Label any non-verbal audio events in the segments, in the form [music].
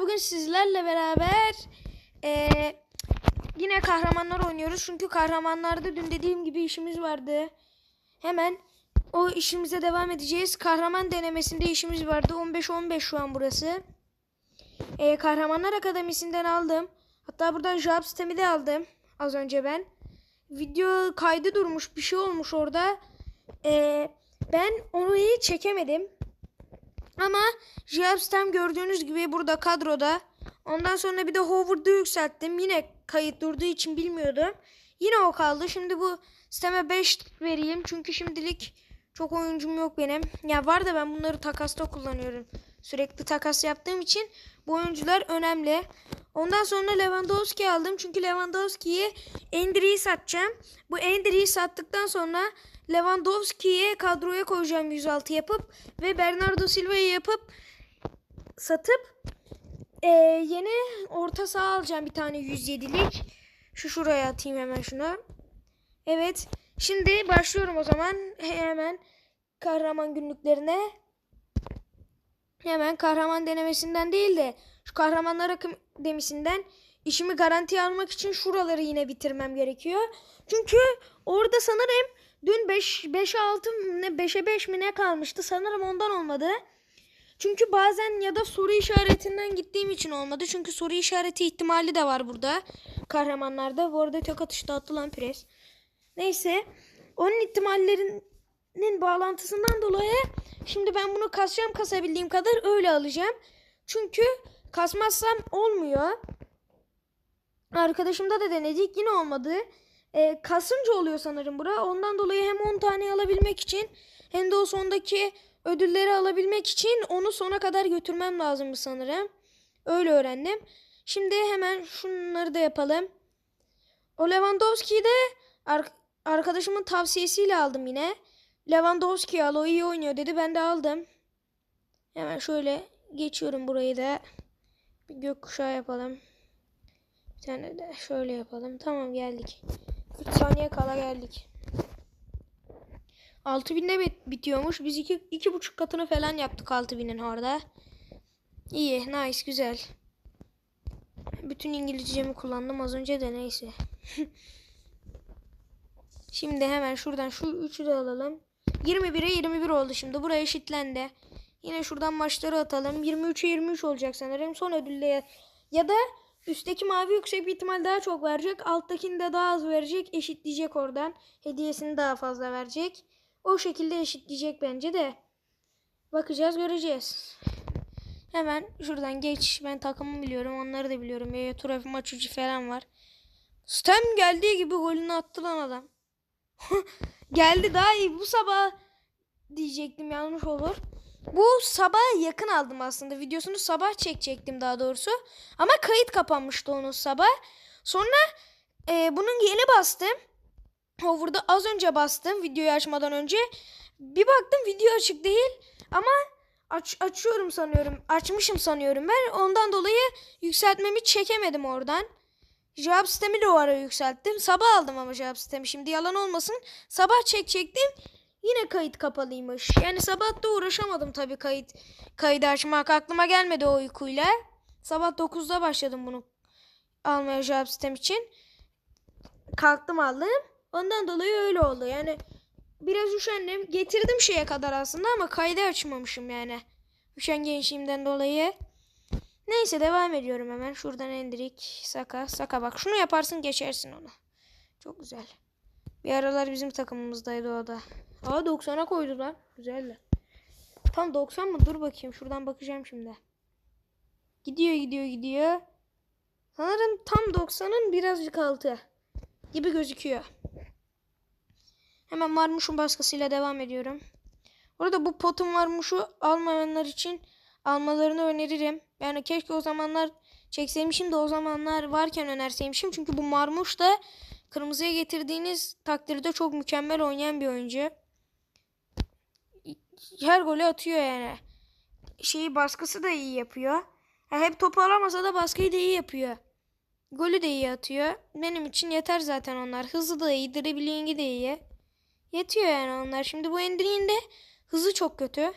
bugün sizlerle beraber eee, yine kahramanlar oynuyoruz. Çünkü kahramanlarda dün dediğim gibi işimiz vardı. Hemen o işimize devam edeceğiz. Kahraman denemesinde işimiz vardı. 15-15 şu an burası. Eee, kahramanlar Akademisi'nden aldım. Hatta buradan job sistemi de aldım. Az önce ben. Video kaydı durmuş. Bir şey olmuş orada. Eee, ben onu iyi çekemedim. Ama Jabstem gördüğünüz gibi burada kadroda. Ondan sonra bir de Howard'ı yükselttim. Yine kayıt durduğu için bilmiyordum. Yine o kaldı. Şimdi bu sisteme 5 vereyim. Çünkü şimdilik çok oyuncum yok benim. Ya var da ben bunları takasta kullanıyorum. Sürekli takas yaptığım için bu oyuncular önemli. Ondan sonra Lewandowski aldım. Çünkü Lewandowski'yi Endri'yi satacağım. Bu Endri'yi sattıktan sonra Lewandowski'yi kadroya koyacağım 106 yapıp ve Bernardo Silva'yı yapıp satıp eee, yeni orta saha alacağım bir tane 107'lik. Şu şuraya atayım hemen şunu. Evet. Şimdi başlıyorum o zaman. Hemen kahraman günlüklerine. Hemen kahraman denemesinden değil de şu kahramanlar akademisinden işimi garantiye almak için şuraları yine bitirmem gerekiyor. Çünkü orada sanırım dün 5 5'e 6 ne 5'e 5 mi ne kalmıştı? Sanırım ondan olmadı. Çünkü bazen ya da soru işaretinden gittiğim için olmadı. Çünkü soru işareti ihtimali de var burada. Kahramanlarda. Bu arada tek atışta atılan pres. Neyse. Onun ihtimallerinin bağlantısından dolayı şimdi ben bunu kasacağım kasabildiğim kadar öyle alacağım. Çünkü kasmazsam olmuyor. Arkadaşımda da denedik yine olmadı. Ee, kasınca oluyor sanırım bura. Ondan dolayı hem 10 tane alabilmek için hem de o sondaki ödülleri alabilmek için onu sona kadar götürmem lazım sanırım. Öyle öğrendim. Şimdi hemen şunları da yapalım. O Lewandowski'yi de ar- arkadaşımın tavsiyesiyle aldım yine. Lewandowski al o iyi oynuyor dedi. Ben de aldım. Hemen şöyle geçiyorum burayı da. Bir gökkuşağı yapalım. Bir tane de şöyle yapalım. Tamam geldik. 40 saniye kala geldik. 6000'de bit- bitiyormuş. Biz iki, iki buçuk katını falan yaptık 6000'in orada. İyi, nice, güzel. Bütün İngilizcemi kullandım az önce de neyse. [laughs] şimdi hemen şuradan şu üçü de alalım. 21'e 21 oldu şimdi. Buraya eşitlendi. Yine şuradan maçları atalım. 23'e 23 olacak sanırım. Son ödülle ya da üstteki mavi yüksek bir ihtimal daha çok verecek. Alttakini de daha az verecek. Eşitleyecek oradan. Hediyesini daha fazla verecek. O şekilde eşitleyecek bence de. Bakacağız göreceğiz. Hemen şuradan geç. Ben takımı biliyorum. Onları da biliyorum. Yaya Turaf maç ucu falan var. Stem geldiği gibi golünü attı lan adam. [laughs] Geldi daha iyi. Bu sabah diyecektim yanlış olur. Bu sabah yakın aldım aslında. Videosunu sabah çekecektim daha doğrusu. Ama kayıt kapanmıştı onun sabah. Sonra e, bunun yeni bastım. Hover'da az önce bastım videoyu açmadan önce. Bir baktım video açık değil. Ama aç, açıyorum sanıyorum. Açmışım sanıyorum ben. Ondan dolayı yükseltmemi çekemedim oradan. Cevap sistemi de o ara yükselttim. Sabah aldım ama cevap sistemi. Şimdi yalan olmasın. Sabah çekecektim. Yine kayıt kapalıymış. Yani sabah da uğraşamadım tabii kayıt kaydı açmak. Aklıma gelmedi o uykuyla. Sabah 9'da başladım bunu almaya cevap sistem için. Kalktım aldım. Ondan dolayı öyle oldu. Yani biraz üşendim. Getirdim şeye kadar aslında ama kaydı açmamışım yani. Üşengeçliğimden dolayı. Neyse devam ediyorum hemen. Şuradan Endrik, Saka. Saka bak şunu yaparsın geçersin onu. Çok güzel. Bir aralar bizim takımımızdaydı o da. Aa 90'a koydular. Güzeller. Tam 90 mı? Dur bakayım. Şuradan bakacağım şimdi. Gidiyor gidiyor gidiyor. Sanırım tam 90'ın birazcık altı gibi gözüküyor. Hemen Marmuş'un baskısıyla devam ediyorum. Orada bu potun Marmuş'u almayanlar için almalarını öneririm. Yani keşke o zamanlar çekseymişim de o zamanlar varken önerseymişim. Çünkü bu Marmuş da kırmızıya getirdiğiniz takdirde çok mükemmel oynayan bir oyuncu. Her golü atıyor yani. Şeyi baskısı da iyi yapıyor. Ya hep topu alamasa da baskıyı da iyi yapıyor. Golü de iyi atıyor. Benim için yeter zaten onlar. Hızı da iyi, dribblingi de iyi. Yetiyor yani onlar. Şimdi bu Endri'nin de hızı çok kötü.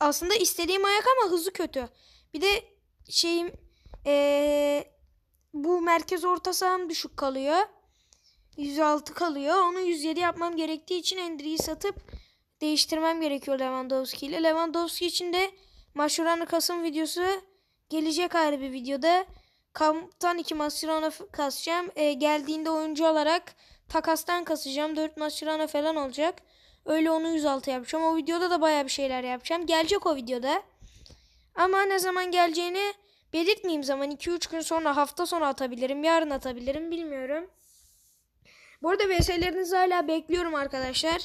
Aslında istediğim ayak ama hızı kötü. Bir de şeyim ee, bu merkez orta saham düşük kalıyor. 106 kalıyor. Onu 107 yapmam gerektiği için Endri'yi satıp değiştirmem gerekiyor Lewandowski ile. Lewandowski için de Maşuran'ı Kasım videosu gelecek ayrı bir videoda. Kamptan 2 Mascherano kasacağım. Ee, geldiğinde oyuncu olarak takastan kasacağım. 4 Mascherano falan olacak. Öyle onu 106 yapacağım. O videoda da baya bir şeyler yapacağım. Gelecek o videoda. Ama ne zaman geleceğini belirtmeyeyim zaman. 2-3 gün sonra hafta sonu atabilirim. Yarın atabilirim bilmiyorum. Bu arada VS'lerinizi hala bekliyorum arkadaşlar.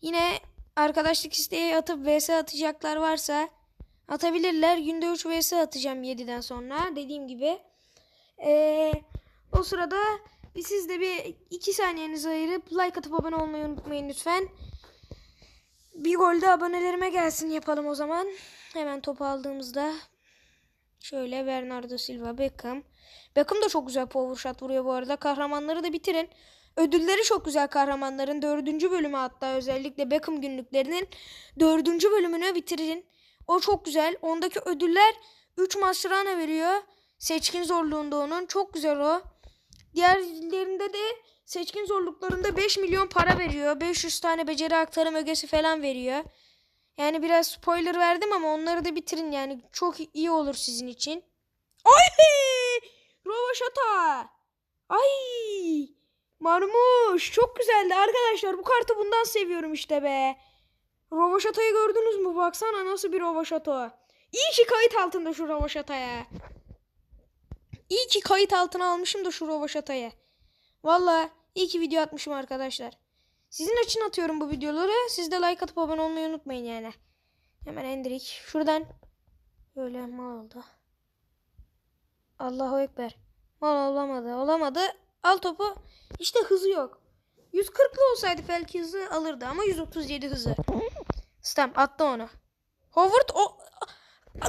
Yine arkadaşlık isteği atıp VS atacaklar varsa atabilirler. Günde 3 VS atacağım 7'den sonra. Dediğim gibi. Ee, o sırada siz de bir 2 saniyenizi ayırıp like atıp abone olmayı unutmayın lütfen. Bir gol de abonelerime gelsin yapalım o zaman. Hemen topu aldığımızda şöyle Bernardo Silva, Beckham. Beckham da çok güzel power shot vuruyor bu arada. Kahramanları da bitirin. Ödülleri çok güzel kahramanların. Dördüncü bölümü hatta özellikle Beckham günlüklerinin dördüncü bölümünü bitirin. O çok güzel. Ondaki ödüller 3 Mascherano veriyor. Seçkin zorluğunda onun. Çok güzel o. Diğerlerinde de seçkin zorluklarında 5 milyon para veriyor. 500 tane beceri aktarım ögesi falan veriyor. Yani biraz spoiler verdim ama onları da bitirin yani. Çok iyi olur sizin için. Ay! Rovaşata! Ay! Marmuş çok güzeldi arkadaşlar. Bu kartı bundan seviyorum işte be. Rovaşata'yı gördünüz mü? Baksana nasıl bir Rovaşata. İyi ki kayıt altında şu Rovaşata'ya. İyi ki kayıt altına almışım da şu Rovaşata'ya. Valla iyi ki video atmışım arkadaşlar. Sizin için atıyorum bu videoları. Siz de like atıp abone olmayı unutmayın yani. Hemen Endrik. Şuradan. Böyle mal oldu. Allahu Ekber. Mal olamadı. Olamadı. Al topu. İşte hızı yok. 140'lı olsaydı belki hızı alırdı ama 137 hızı. Stam attı onu. Howard o... [laughs]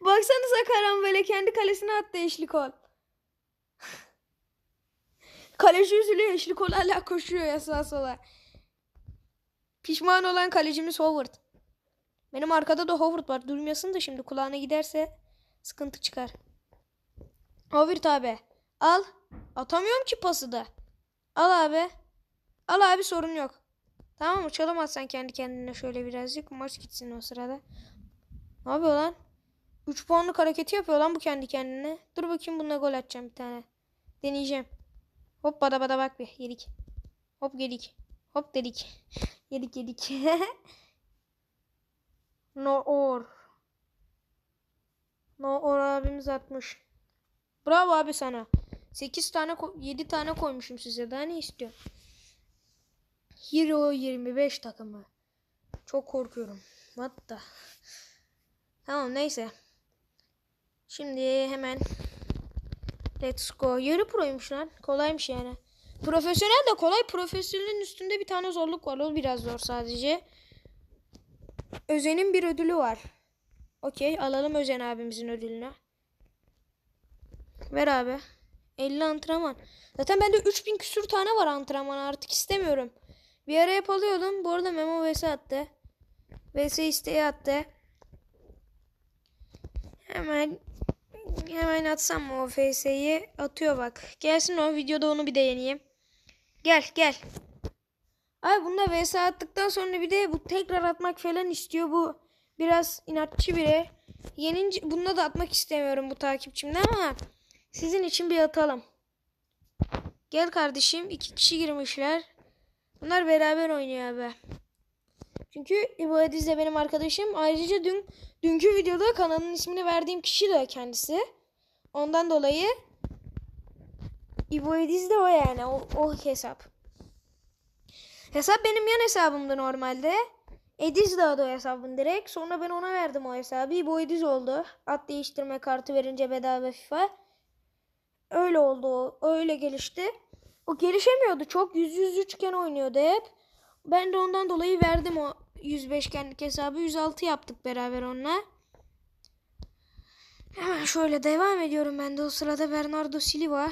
Baksanıza Karan böyle kendi kalesine attı eşli kol. [laughs] Kaleci üzülüyor eşli kol hala koşuyor ya sağa sola. Pişman olan kalecimiz Howard. Benim arkada da Howard var. Durmuyorsun da şimdi kulağına giderse sıkıntı çıkar. Howard abi. Al. Atamıyorum ki pası da. Al abi. Al abi sorun yok. Tamam mı? Çalamazsan kendi kendine şöyle birazcık. Maç gitsin o sırada. Ne yapıyor lan? 3 puanlık hareketi yapıyor lan bu kendi kendine. Dur bakayım bununla gol atacağım bir tane. Deneyeceğim. Hop bada bada bak bir. Yedik. Hop yedik. Hop dedik. [laughs] yedik yedik. [laughs] no or. No or abimiz atmış. Bravo abi sana. 8 tane 7 tane koymuşum size. Daha ne istiyor? Hero 25 takımı. Çok korkuyorum. What the? Tamam neyse. Şimdi hemen Let's go. Yarı proymuş lan. Kolaymış yani. Profesyonel de kolay. Profesyonelin üstünde bir tane zorluk var. O biraz zor sadece. Özen'in bir ödülü var. Okey. Alalım Özen abimizin ödülünü. Ver abi. 50 antrenman. Zaten bende 3000 küsür tane var antrenman. Artık istemiyorum. Bir ara hep alıyordum. Bu arada Memo vs attı. Vs isteği attı. Hemen hemen atsam mı o FS'yi? Atıyor bak. Gelsin o videoda onu bir deneyeyim. Gel gel. Ay bunda VS attıktan sonra bir de bu tekrar atmak falan istiyor bu. Biraz inatçı biri. Yenince bunda da atmak istemiyorum bu takipçimden ama sizin için bir atalım. Gel kardeşim. iki kişi girmişler. Bunlar beraber oynuyor abi. Çünkü İbo Ediz de benim arkadaşım. Ayrıca dün dünkü videoda kanalın ismini verdiğim kişi de kendisi. Ondan dolayı İbo Ediz de o yani. O, o hesap. Hesap benim yan hesabımdı normalde. Ediz de adı o hesabın direkt. Sonra ben ona verdim o hesabı. İbo Ediz oldu. At değiştirme kartı verince bedava FIFA. Öyle oldu o. Öyle gelişti. O gelişemiyordu çok. 100-103 iken oynuyordu hep. Ben de ondan dolayı verdim o 105 kendilik hesabı. 106 yaptık beraber onunla. Hemen şöyle devam ediyorum ben de o sırada Bernardo Silva.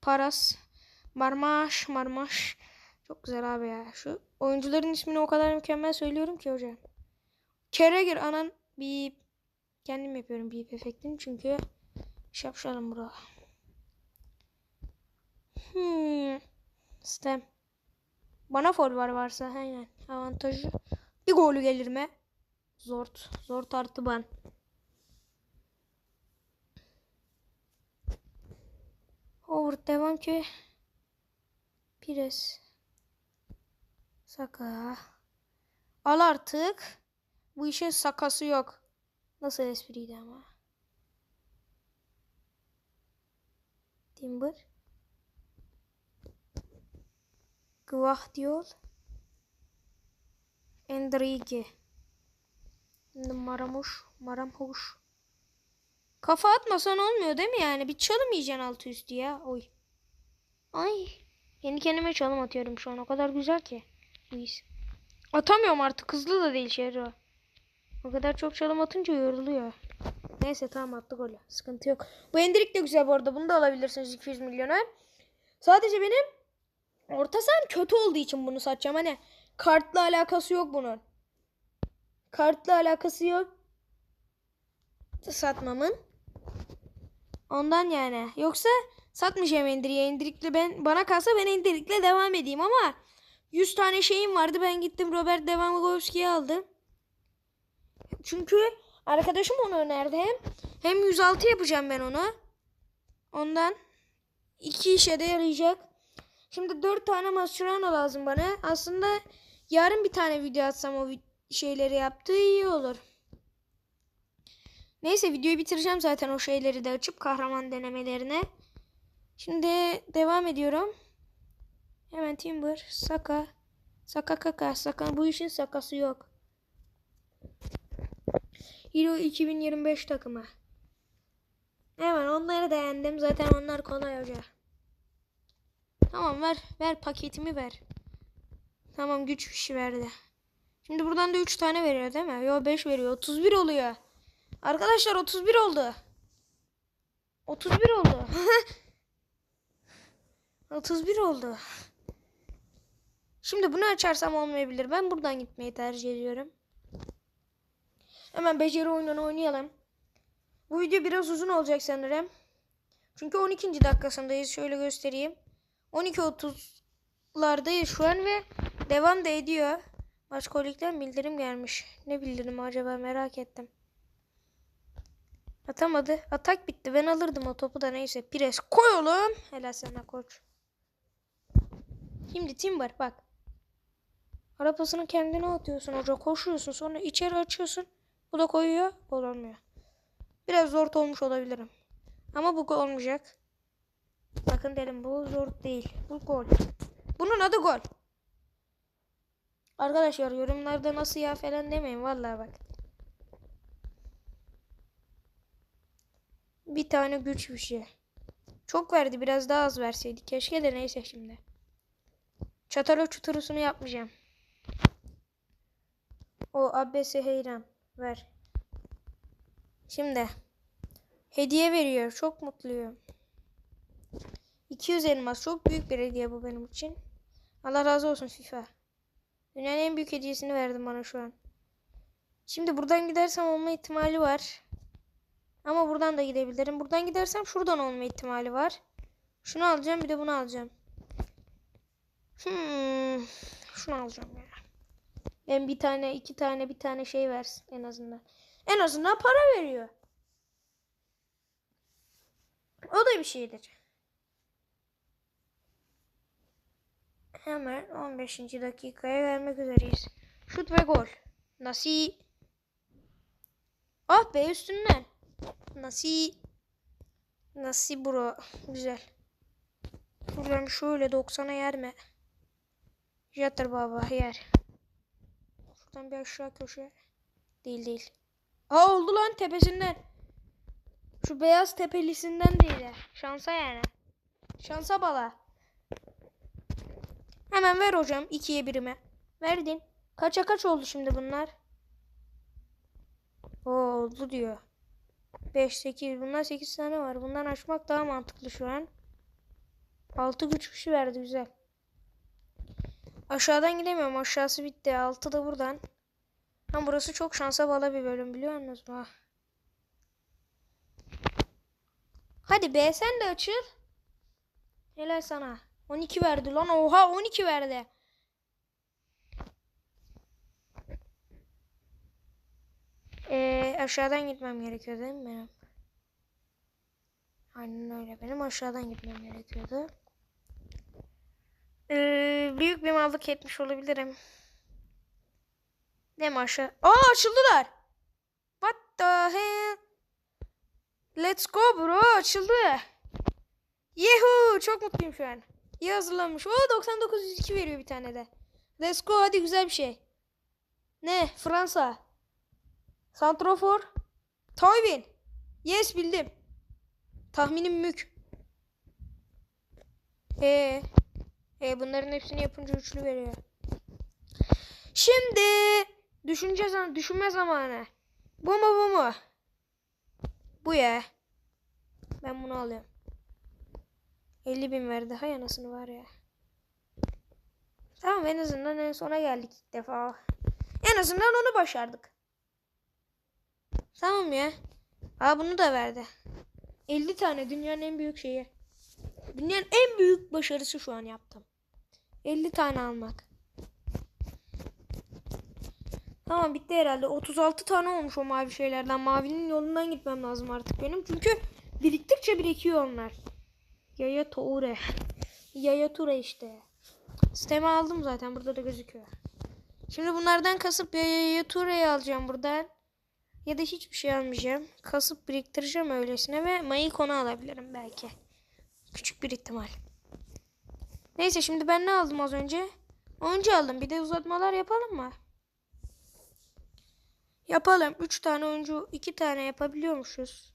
Paras. Marmaş. Marmaş. Çok güzel abi ya. Şu oyuncuların ismini o kadar mükemmel söylüyorum ki hocam. Keregir anan bir kendim yapıyorum bir efektini çünkü şapşalım bura. Hmm. Stem. Bana fol var varsa aynen avantajı. Bir golü gelir mi? Zort. Zort artı ban. Howard devam ki. Pires. Saka. Al artık. Bu işin sakası yok. Nasıl espriydi ama. Timber. Gvahdiol. Enrique. Maramuş. Maramhuş. Kafa atmasan olmuyor değil mi yani? Bir çalım yiyeceksin altı üstü ya. Oy. Ay. Kendi kendime çalım atıyorum şu an. O kadar güzel ki. Bu iş. Atamıyorum artık. Hızlı da değil Şerro. O kadar çok çalım atınca yoruluyor. Neyse tamam attı golü. Sıkıntı yok. Bu Endirik de güzel bu arada. Bunu da alabilirsiniz 200 milyona. Sadece benim orta saham kötü olduğu için bunu satacağım. Hani kartla alakası yok bunun. Kartla alakası yok. Satmamın. Ondan yani. Yoksa satmayacağım Endirik'i. Endirik'le ben bana kalsa ben Endirik'le devam edeyim ama 100 tane şeyim vardı. Ben gittim Robert Lewandowski'yi aldım. Çünkü arkadaşım onu önerdi hem. Hem 106 yapacağım ben onu. Ondan iki işe de yarayacak. Şimdi 4 tane Mascherano lazım bana. Aslında yarın bir tane video atsam o şeyleri yaptığı iyi olur. Neyse videoyu bitireceğim zaten o şeyleri de açıp kahraman denemelerine. Şimdi devam ediyorum. Hemen Timber, Saka, Saka Kaka, Saka bu işin sakası yok. Hero 2025 takımı. Hemen onları da yendim. Zaten onlar kolay hoca. Tamam ver. Ver paketimi ver. Tamam güç fişi verdi. Şimdi buradan da 3 tane veriyor değil mi? Yo 5 veriyor. 31 oluyor. Arkadaşlar 31 oldu. 31 oldu. [laughs] 31 oldu. Şimdi bunu açarsam olmayabilir. Ben buradan gitmeyi tercih ediyorum. Hemen beceri oyununu oynayalım. Bu video biraz uzun olacak sanırım. Çünkü 12. dakikasındayız. Şöyle göstereyim. 12.30'lardayız şu an ve devam da ediyor. Başkolikten bildirim gelmiş. Ne bildirim acaba merak ettim. Atamadı. Atak bitti. Ben alırdım o topu da neyse. Pires koy oğlum. Helal sana koç. Şimdi Timber bak. Arabasını kendine atıyorsun hoca. Koşuyorsun sonra içeri açıyorsun. Bu da koyuyor. Gol olmuyor. Biraz zor olmuş olabilirim. Ama bu gol olmayacak. Bakın dedim bu zor değil. Bu gol. Bunun adı gol. Arkadaşlar yorumlarda nasıl ya falan demeyin. Vallahi bak. Bir tane güç bir şey. Çok verdi. Biraz daha az verseydi. Keşke de neyse şimdi. Çatalo çuturusunu yapmayacağım. O abesi heyran. Ver. Şimdi. Hediye veriyor. Çok mutluyum. 200 elmas. Çok büyük bir hediye bu benim için. Allah razı olsun FIFA. Dünyanın en büyük hediyesini verdim bana şu an. Şimdi buradan gidersem olma ihtimali var. Ama buradan da gidebilirim. Buradan gidersem şuradan olma ihtimali var. Şunu alacağım bir de bunu alacağım. Hmm, şunu alacağım ya. Ben bir tane, iki tane, bir tane şey versin en azından. En azından para veriyor. O da bir şeydir. Hemen 15. dakikaya vermek üzereyiz. Şut ve gol. Nasıl? Ah be üstünden. Nasıl? Nasıl bro? Güzel. Buradan şöyle 90'a yer mi? Yatır baba yer. Şuradan bir aşağı köşe. Değil değil. Aa oldu lan tepesinden. Şu beyaz tepelisinden değil. Şansa yani. Şansa bala. Hemen ver hocam ikiye birime. Verdin. Kaça kaç oldu şimdi bunlar? Oo, oldu diyor. 5, 8. Bunlar 8 tane var. Bundan açmak daha mantıklı şu an. 6 güç kişi verdi güzel. Aşağıdan gidemiyorum. Aşağısı bitti. Altı da buradan. Ama burası çok şansa bağlı bir bölüm biliyor musunuz? mu? Hadi be sen de açıl. Helal sana. 12 verdi lan. Oha 12 verdi. Ee, aşağıdan gitmem gerekiyor değil mi benim? Aynen öyle. Benim aşağıdan gitmem gerekiyordu. Ee, büyük bir mallık etmiş olabilirim. Mi aşağı? Aa açıldılar. What the hell? Let's go bro açıldı. Yuhu çok mutluyum şu an. İyi hazırlanmış. Oo 9902 veriyor bir tane de. Let's go hadi güzel bir şey. Ne? Fransa. Santrofor. Toywin. Yes bildim. Tahminim mük. Ee, e, bunların hepsini yapınca üçlü veriyor. Şimdi düşünce zam düşünme zamanı. Bu mu bu mu? Bu ya. Ben bunu alıyorum. 50 bin verdi. Hay anasını var ya. Tamam en azından en sona geldik ilk defa. En azından onu başardık. Tamam ya. Aa bunu da verdi. 50 tane dünyanın en büyük şeyi. Dünyanın en büyük başarısı şu an yaptım. 50 tane almak. Tamam bitti herhalde. 36 tane olmuş o mavi şeylerden. Mavinin yolundan gitmem lazım artık benim. Çünkü biriktikçe birikiyor onlar. Yaya Toure. Yaya Ture işte. Sistemi aldım zaten. Burada da gözüküyor. Şimdi bunlardan kasıp ya Yaya Toure'yi alacağım buradan. Ya da hiçbir şey almayacağım. Kasıp biriktireceğim öylesine ve Maikon'u alabilirim belki. Küçük bir ihtimal. Neyse şimdi ben ne aldım az önce? Oyuncu aldım. Bir de uzatmalar yapalım mı? Yapalım. 3 tane oyuncu 2 tane yapabiliyormuşuz.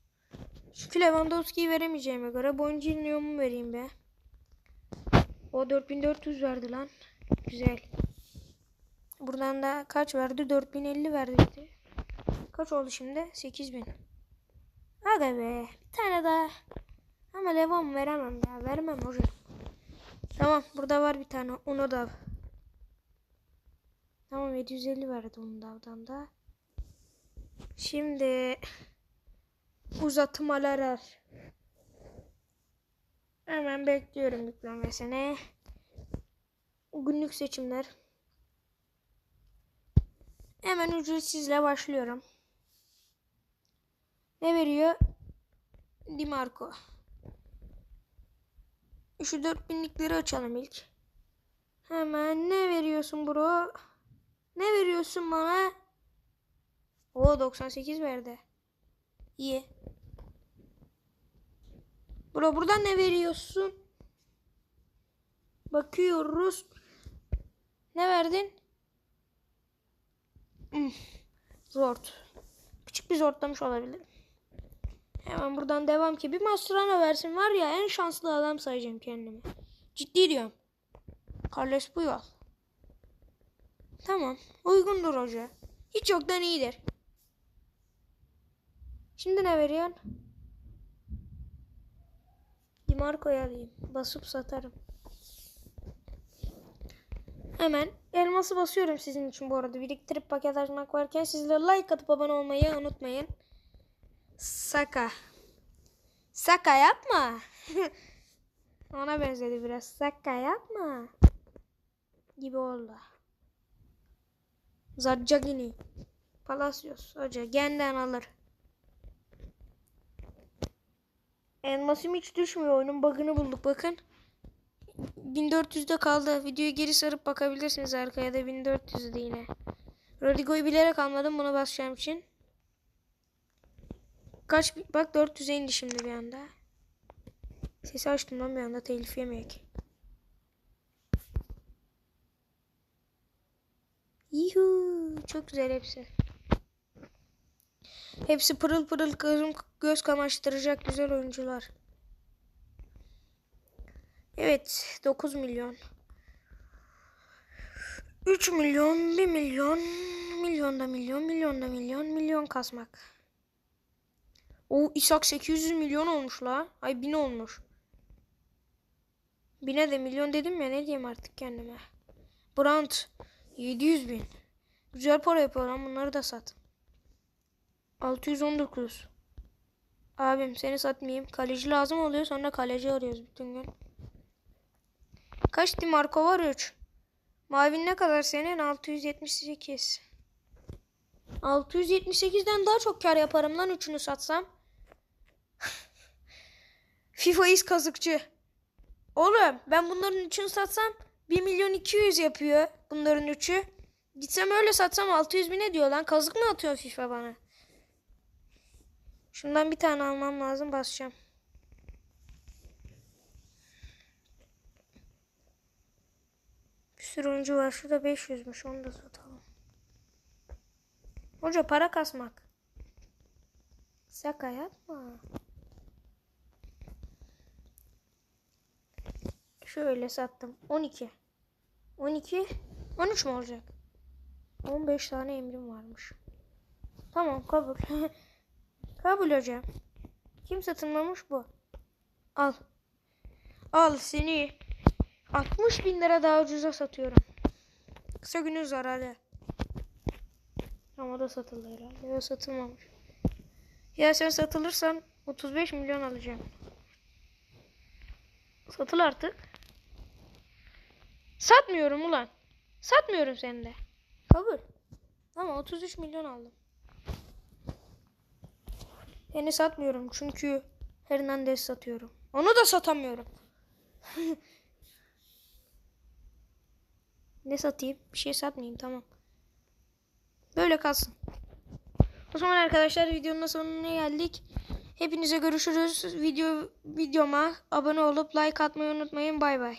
Şu Lewandowski'yi veremeyeceğime göre Bonjinho'mu vereyim be. O 4400 verdi lan. Güzel. Buradan da kaç verdi? 4050 verdi. Kaç oldu şimdi? 8000. Aga be. Bir tane daha. Ama Levan veremem ya. Vermem hocam. Tamam. Burada var bir tane. Onu da. Tamam 750 verdi onu davdan da. Şimdi uzatmalar. Hemen bekliyorum yüklenmesine. Günlük seçimler. Hemen ücretsizle başlıyorum. Ne veriyor? Di Marco. Şu 4000'likleri açalım ilk. Hemen ne veriyorsun bro? Ne veriyorsun bana? O 98 verdi. İyi. Bro buradan ne veriyorsun? Bakıyoruz. Ne verdin? Hmm. Zort. Küçük bir zortlamış olabilir. Hemen buradan devam ki bir Mastrana versin var ya en şanslı adam sayacağım kendimi. Ciddi diyorum. Carlos Puyol. Tamam. Uygundur hoca. Hiç yoktan iyidir. Şimdi ne veriyorsun? Di Marco'yu alayım. Basıp satarım. Hemen elması basıyorum sizin için bu arada. Biriktirip paket açmak varken sizler like atıp abone olmayı unutmayın. Saka. Saka yapma. [laughs] Ona benzedi biraz. Saka yapma. Gibi oldu. Zacagini. Palacios. Hoca genden alır. Elmasım hiç düşmüyor. Oyunun bug'ını bulduk bakın. 1400'de kaldı. Videoyu geri sarıp bakabilirsiniz arkaya da 1400'de yine. Rodrigo'yu bilerek almadım bunu basacağım için. Kaç bak 400'e indi şimdi bir anda. Sesi açtım lan bir anda telif yemeyek. Yuhu çok güzel hepsi. Hepsi pırıl pırıl gözüm, göz kamaştıracak güzel oyuncular. Evet 9 milyon. 3 milyon, 1 milyon, milyon da milyon, milyon da milyon, milyon kasmak. O İshak 800 milyon olmuş la. Ay 1000 olmuş. Bine de milyon dedim ya ne diyeyim artık kendime. Brandt 700 bin. Güzel para yapıyor lan bunları da sat. 619. Abim seni satmayayım. Kaleci lazım oluyor sonra kaleci arıyoruz bütün gün. Kaç Dimarco var 3. Mavin ne kadar senin? 678. 678'den daha çok kar yaparım lan üçünü satsam. FIFA iz kazıkçı. Oğlum ben bunların üçünü satsam 1 milyon 200 yapıyor bunların üçü. Gitsem öyle satsam 600 bin ediyor lan. Kazık mı atıyor FIFA bana? Şundan bir tane almam lazım basacağım. Bir sürü oyuncu var. Şurada 500'müş. Onu da satalım. Hoca para kasmak. Şaka yapma. Şöyle sattım. 12. 12. 13 mü olacak? 15 tane emrim varmış. Tamam kabul. [laughs] kabul hocam. Kim satılmamış bu? Al. Al seni 60 bin lira daha ucuza satıyorum. Kısa günün zararı. Ama da satıldı herhalde. Ya satılmamış. Ya sen satılırsan 35 milyon alacağım. Satıl artık. Satmıyorum ulan. Satmıyorum seni de. Kabul. Ama 33 milyon aldım. Seni satmıyorum çünkü Hernandez satıyorum. Onu da satamıyorum. [laughs] ne satayım? Bir şey satmayayım tamam. Böyle kalsın. O zaman arkadaşlar videonun sonuna geldik. Hepinize görüşürüz. Video videoma abone olup like atmayı unutmayın. Bay bay.